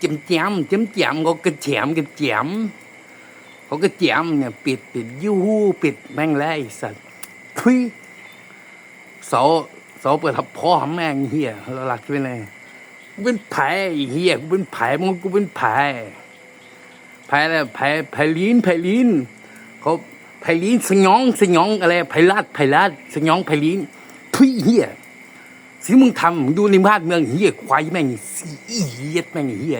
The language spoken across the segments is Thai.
chấm chém chấm chém có cái chém cái chém có cái chém เนี่ยปิดปิดยูฮูปิดแม่งแล้วไอ้สัตว์ทุยเสาเสาเปิดทับพ่อแม่งเฮียแล้วหลักเป็นไงกูเป็นไผ่เฮียกูเป็นไผ่มึงกูเป็นไผ่ไผ่อะไรไผ่ไผ่ลีนไผ่ลีนเขาไผ่ลีนสยองสยองอะไรไผ่ลาดไผ่ลาดสยองไผ่ลีนทุยเฮีย สิ่งมึงทำมึงดูในบ้านเมืองเฮียควายแม่งสีอีเหี้ยแม่งเฮีย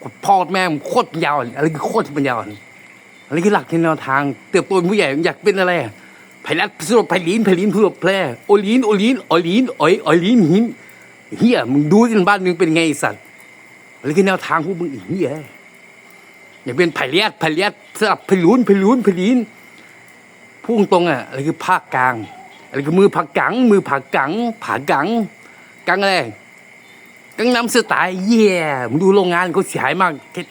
กูพ่อแม่งโคตรปัญญาอ่อะไรคือโคตรปัญญาอ่อนอะไรคือหลักแนวทาง เติบโตเป็นผู้ใหญ่อยากเป็นอะไรไผ่รัดสุดไผ่ลีนไผ่ลีนผู้แพร่โอลีนโอลีนโอลีนโอยโอลีนหินเฮียมึงดูที่บ้านมึงเป็นไงสัตว์อะไรคือแนวทางพวกมึงอีเฮียอยากเป็นไผ่เลียดไผ่เลียดสลับไผ่ลุนไผ่ลุนไผ่ลีนพุ่งตรงอะอะไรคือภาคกลาง อะไรคือมือผักกัง มือผักกังผากังกังอะไรกังน้ำสไตล์เย่มึงดูโรงงานเขาเสียหายมากเท็ด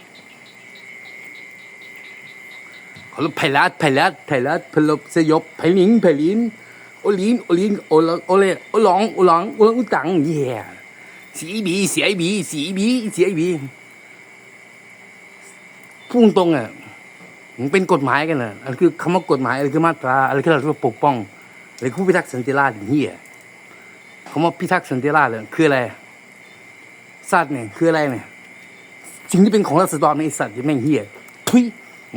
เขาลบไผ่ลัดไผ่ลัดไผ่ลัดพลบสยบไผ่ลิงไผ่ลินโอลินโอลินโอลโอเลโอหลองโอหลองโอหลองอุตังเย่สีบีเสียบีสีบีเสียบีพุ่งตรงอะมันเป็นกฎหมายกันนะอันคือคำว่ากฎหมายอะไรคือมาตราอะไรคือเราเรียกว่าปกป้อง หรือผู้พิทักษ์สันติราษฎร์เฮียคำว่าพิทักษ์สันติราษฎร์เนี่ยคืออะไรสัตว์เนี่ยคืออะไรเนี่ยสิ่งที่เป็นของรัษฎรในสัตว์ที่แม่งเฮียทุย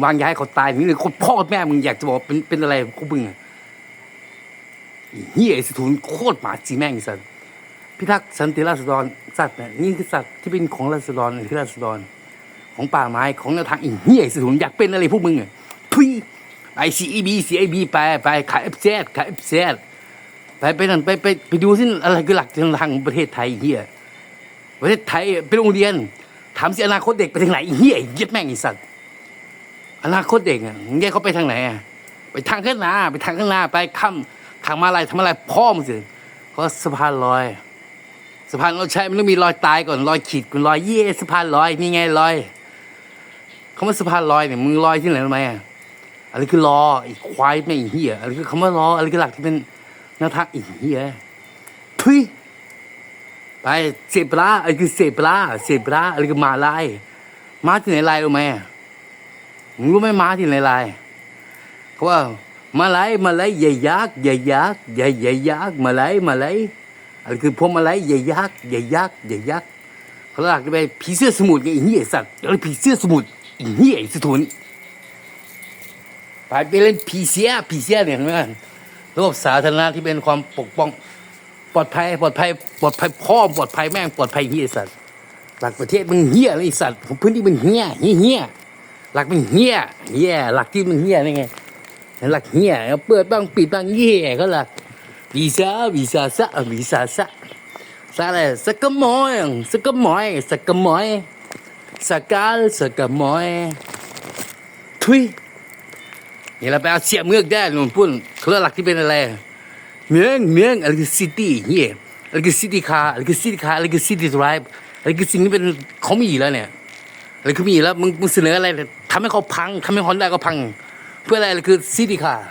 วางย้ายเขาตายนี่เลยคนพ่อแม่มึงอยากจะบอกเป็นเป็นอะไรกูมึงอะเฮียไอ้สถุนโคตรหมาจีแม่งสัตว์พิทักษ์สันติราษฎรสัตว์เนี่ยนี่คือสัตว์ที่เป็นของรัษฎรหรือราษฎรของป่าไม้ของแนวทางอีเฮียไอ้สถุนอยากเป็นอะไรพวกมึงอะทุย ไอซีบีซีไอบีไปไปขายเอฟเซขายเอฟเซไปไปนั่นไปไปไปดูสิอะไรคือหลักทางประเทศไทยเฮียประเทศไทยเป็นโรงเรียนถามสิอนาคตเด็กไปทางไหนเฮียเย็ดแม่งไอสัตว์อนาคตเด็กอะมึงแยกเขาไปทางไหนอะไปทางข้างหน้าไปทางข้างหน้าไปข้ามทางมาลายทำอะไรพ่อมึงสิเขาสะพานลอยสะพานเราใช้มันต้องมีรอยตายก่อนรอยขีดก่อนรอยเย่สะพานลอยนี่ไงรอยเขาว่าสะพานลอยเนี่ยมึงลอยที่ไหนรู้ไหมอะ อะไรคือรอไอ้ควายไม่งเหี้ยอะไรคือคำว่ารออะไรคือหลักที่เป็นแนวทางไอ้เหี้ยทุยไปเสพลาอะไรคือเสพลาเสพลาอะไรคือมาลายมาที่ไหนลายรู้ไหมมึงรู้ไหมมาที่ไหนลายเขาว่ามาลายมาลายใหญ่ยักษ์ใหญ่ยักษ์ใหญ่ใหญ่ยักษ์มาลายมาลายอะไรคือพวกมาลายใหญ่ยักษ์ใหญ่ยักษ์ใหญ่ยักษ์เขาหลักไปผีเสื้อสมุทรไงอ้เหี้ยสัตว์อะไรผีเสื้อสมุทรอ้เหี้ยไอ้สถุน ไปไปเล่นผีเสียผีเสียเนี่ยเห็นไหมระบบสาธารณะที่เป็นความปกป้องปลอดภัยปลอดภัยปลอดภัยพ่อปลอดภัยแม่งปลอดภัยเฮียสัตว์หลักประเทศมึงเฮียเลยไอ้สัตว์ของพื้นที่มันเฮียเฮียเฮียหลักมันเฮียเฮียหลักที่มันเฮียนี่ไงหลักเฮียเปิดบ้างปิดบ้างเฮียก็หลักวีซ่าวีซ่าซะวีซ่าซะซะอะไรสกมอยสกมอยสกมอยสกาลสกมอยทุย นี่เราไปเอาเสียเมือกได้หนุ่มพุ่นเขาเรียกหลักที่เป็นอะไร เมืองเมืองอะไรคือซิตี้เฮียอะไรคือซิตี้คาร์อะไรคือซิตี้คาร์อะไรคือซิตี้ไรฟ์อะไรคือสิ่งที่เป็นเขามีแล้วเนี่ยอะไรคือมีแล้วมึงมึงเสนออะไรทำให้เขาพังทำให้ฮอนด้าก็พัง เพื่ออะไรอะไรคือซิตี้คาร์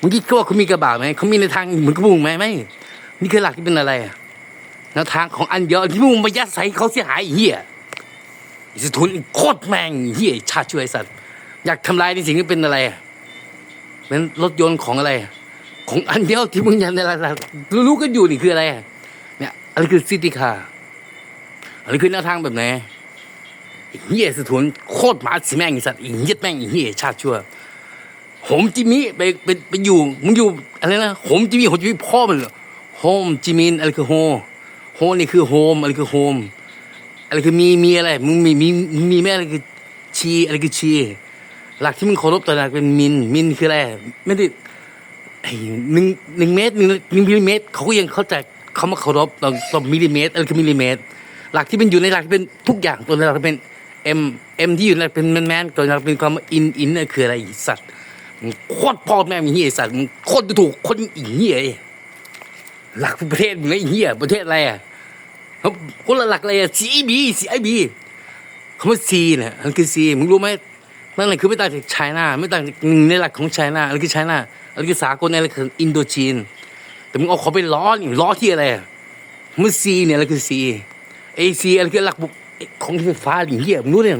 มึงคิดว่าเขามีกระบะไหมเขามีในทางเหมือนกระบุงไหมไม่นี่คือหลักที่เป็นอะไรแนวทางของอันเดียวที่มึงมายัดใส่เขาเสียหายเฮียไอ้สถุนโคตรแม่งเฮียชาช่วยสัตว์ อยากทำลายในสิ่งที่เป็นอะไร เป็นรถยนต์ของอะไร ของอันเดียวที่มึงยันอะไรรู้กันอยู่นี่คืออะไร เนี่ยอะไรคือซิตี้คาอะไรคือแนวทางแบบไหนอ้เฮียสะทุนโคตรหมาสิแม่งสัตว์อ้เหี้ยแม่งอ้เฮียชาติชั่วโหมจิมิไปไปไปอยู่มึงอยู่อะไรนะโหมจิมิโหมจิมิพ่อมันเหรอโฮมจิมินอะไรคือโฮโฮนี่คือโฮมอะไรคือโฮมอะไรคือมีมีอะไรมึงมีมีมีแม่อะไรคือชีอะไรคือชี หลักที่มึงเคารพต่อหลักเป็นมิลมิลคืออะไรไม่ได้ไอ้หนึ่งหนึ่งเมตรหนึ่งหนึ่งมิลลิเมตรเขาก็ยังเข้าใจคำว่าเคารพต่อต่อมิลลิเมตรอะไรคือมิลลิเมตร หลักที่เป็นอยู่ในหลักที่เป็นทุกอย่างตัวหลักเป็นเอ็มเอ็มที่อยู่ในหลักเป็นแมนแมนตัวหลักเป็นความอินอินคืออะไรอีสัตว์โคตรพ่อแม่มึงเหี้ยสัตว์โคตรถูกคนอีเหี้ยหลักประเทศมึงไอ้เหี้ยประเทศอะไรอะเขาคนละหลักอะไรอะซีบีซีไอบีคำว่าซีเนี่ยมันคือซีมึงรู้ไหม นั่นแหละคือไม่ต่างจากไชน่าไม่ต่างจากหนึ่งในหลักของไชน่าอะไรคือไชน่าอะไรคือสากลอะไรคืออินโดจีน แต่มึงเอาเขาไปล้อนี่ล้อที่อะไรมันซีเนี่ยอะไรคือซีเอซีอะไรคือหลักบุกของไฟฟ้าหรือเหี้ยมึงรู้เนี่ย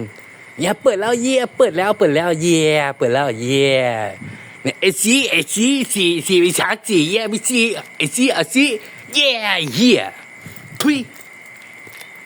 เย่เปิดแล้วเย่เปิดแล้วเปิดแล้วเย่เปิดแล้วเย่เนี่ยไอซีไอซีซีซีวิชาจีเย่ไม่ซีไอซีไอซีเย่เหี้ยทุย